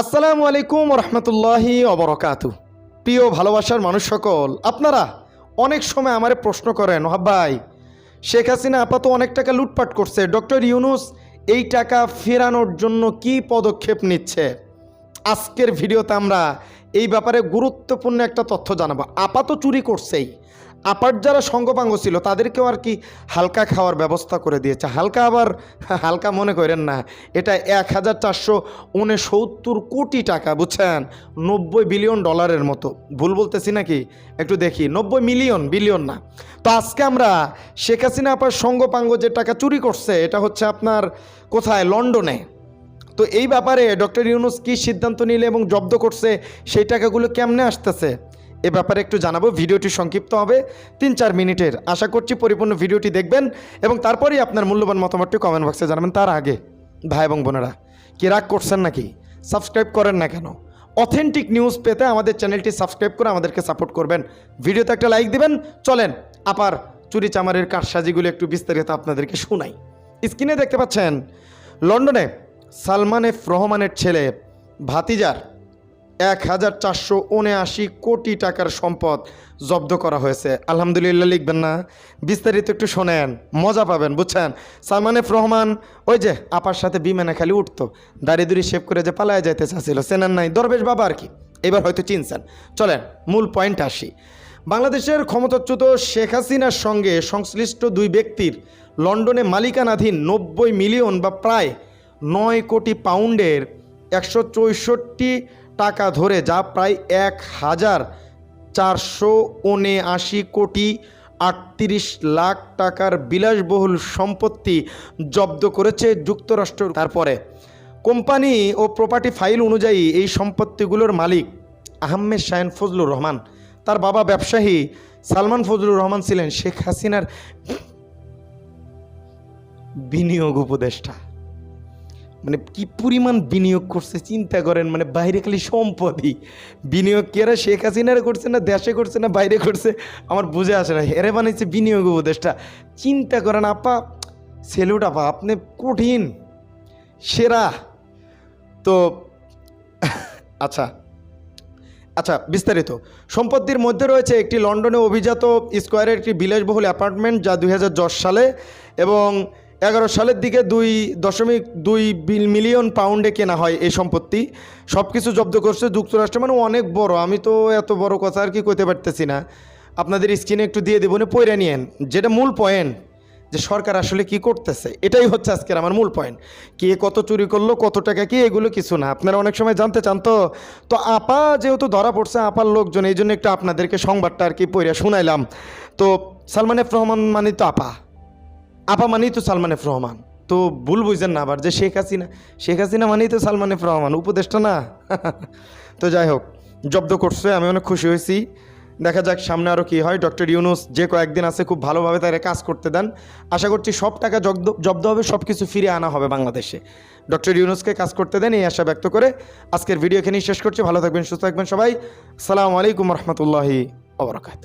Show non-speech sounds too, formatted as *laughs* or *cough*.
আসসালামু আলাইকুম রহমতুল্লাহি অবরকাত প্রিয় ভালোবাসার মানুষ সকল, আপনারা অনেক সময় আমারে প্রশ্ন করেন ভাই, শেখ হাসিনা আপাত অনেক টাকা লুটপাট করছে, ডক্টর ইউনুস এই টাকা ফেরানোর জন্য কি পদক্ষেপ নিচ্ছে? আজকের ভিডিওতে আমরা এই ব্যাপারে গুরুত্বপূর্ণ একটা তথ্য জানাব। আপাত চুরি করছেই। আপার যারা সঙ্গপাঙ্গ ছিল, তাদেরকেও আর কি হালকা খাওয়ার ব্যবস্থা করে দিয়েছে। হালকা আবার, হালকা মনে করেন না। এটা এক হাজার চারশো উনসত্তর কোটি টাকা, বুঝছেন? নব্বই বিলিয়ন ডলারের মতো। ভুল বলতেছি নাকি? একটু দেখি। নব্বই মিলিয়ন, বিলিয়ন না। তো আজকে আমরা শেখ হাসিনা আপার সঙ্গপাঙ্গ যে টাকা চুরি করছে, এটা হচ্ছে আপনার কোথায়? লন্ডনে। তো এই ব্যাপারে ডক্টর ইউনুস কী সিদ্ধান্ত নিলে এবং জব্দ করছে, সেই টাকাগুলো কেমনে আসতেছে? এ ব্যাপারে একটু জানাব। ভিডিওটি সংক্ষিপ্ত হবে তিন চার মিনিটের। আশা করছি পরিপূর্ণ ভিডিওটি দেখবেন এবং তারপরেই আপনার মূল্যবান মতামতটি কমেন্ট বক্সে জানাবেন। তার আগে, ভাই এবং বোনেরা, কি রাগ করছেন নাকি? সাবস্ক্রাইব করেন না কেন? অথেন্টিক নিউজ পেতে আমাদের চ্যানেলটি সাবস্ক্রাইব করে আমাদেরকে সাপোর্ট করবেন। ভিডিওতে একটা লাইক দিবেন। চলেন, আপার চুরি চামারের কারসাজিগুলো একটু বিস্তারিত আপনাদেরকে শোনাই। স্ক্রিনে দেখতে পাচ্ছেন, লন্ডনে সালমান এফ রহমানের ছেলে ভাতিজার এক হাজার চারশো উনআশি কোটি টাকার সম্পদ জব্দ করা হয়েছে। আলহামদুলিল্লাহ লিখবেন না। বিস্তারিত একটু শোনেন, মজা পাবেন, বুঝছেন? সালমান এফ রহমান ওই যে আপার সাথে বিমানে খালি উঠতো দাঁড়িয়ে দুড়ি শেভ করে যে পালায় যাইতে চাচ্ছিল চেনেন নাই। দরবেশ বাবা আর কি, এবার হয়তো চিনছেন। চলেন, মূল পয়েন্ট আসি। বাংলাদেশের ক্ষমতাচ্যুত শেখ হাসিনার সঙ্গে সংশ্লিষ্ট দুই ব্যক্তির লন্ডনে মালিকানাধীন নব্বই মিলিয়ন বা প্রায় নয় কোটি পাউন্ডের একশো চৌষট্টি টাকা ধরে, যা প্রায় এক হাজার চারশো উনআশি কোটি আটত্রিশ লাখ টাকার বিলাসবহুল সম্পত্তি জব্দ করেছে যুক্তরাষ্ট্র। তারপরে, কোম্পানি ও প্রপার্টি ফাইল অনুযায়ী এই সম্পত্তিগুলোর মালিক আহমেদ শাহেন ফজলুর রহমান। তার বাবা ব্যবসায়ী সালমান ফজলুর রহমান ছিলেন শেখ হাসিনার বিনিয়োগ উপদেষ্টা। মানে কি পরিমাণ বিনিয়োগ করছে, চিন্তা করেন মানে বাইরে খালি সম্পদই। বিনিয়োগ কেরা শেখ হাসিনারে করছে না দেশে করছে না বাইরে করছে? আমার বুঝে আসে না হেরে বানাইছে বিনিয়োগ উপদেষ্টা। চিন্তা করেন, আপা সেলুট আপা, আপনি কঠিন, সেরা। তো আচ্ছা আচ্ছা বিস্তারিত। সম্পত্তির মধ্যে রয়েছে একটি লন্ডনে অভিজাত স্কোয়ারের একটি বিলাসবহুল অ্যাপার্টমেন্ট, যা দু হাজার দশ সালে এবং এগারো সালের দিকে দুই দশমিক দুই বিল- মিলিয়ন পাউন্ডে কেনা হয় এই সম্পত্তি। সব কিছু জব্দ করছে যুক্তরাষ্ট্র মানে অনেক বড়। আমি তো এত বড় কথা আর কি কইতে পারতেছি না। আপনাদের স্ক্রিনে একটু দিয়ে দেবো না পয়রা নিয়েন। যেটা মূল পয়েন্ট যে সরকার আসলে কি করতেছে, এটাই হচ্ছে আজকের আমার মূল পয়েন্ট কে কত চুরি করল, কত টাকা কি, এগুলো কিছু না। আপনারা অনেক সময় জানতে চান তো। তো আপা যেহেতু ধরা পড়ছে, আপার লোকজন, এই জন্য একটু আপনাদেরকে সংবাদটা আর কি পড়ে শুনাইলাম। তো সালমান এফ রহমান মানে তো আপা। আপা মানেই তো সালমান এফ রহমান। তো ভুল বুঝছেন না আবার যে শেখ হাসিনা শেখ হাসিনা মানেই তো সালমান এফ রহমান, উপদেষ্টা না। *laughs* তো যাই হোক, জব্দ করছে, আমি অনেক খুশি হয়েছি। দেখা যাক সামনে আরও কী হয়। ডক্টর ইউনুস যে কয়েকদিন আছে খুব ভালোভাবে তারা কাজ করতে দেন। আশা করছি সব টাকা জব্দ জব্দ হবে সব কিছু ফিরে আনা হবে বাংলাদেশে। ডক্টর ইউনুসকে কাজ করতে দেন, এই আশা ব্যক্ত করে আজকের ভিডিও এখানেই শেষ করছি। ভালো থাকবেন, সুস্থ থাকবেন সবাই। সালামু আলাইকুম রহমতুল্লাহি ওবরাকাত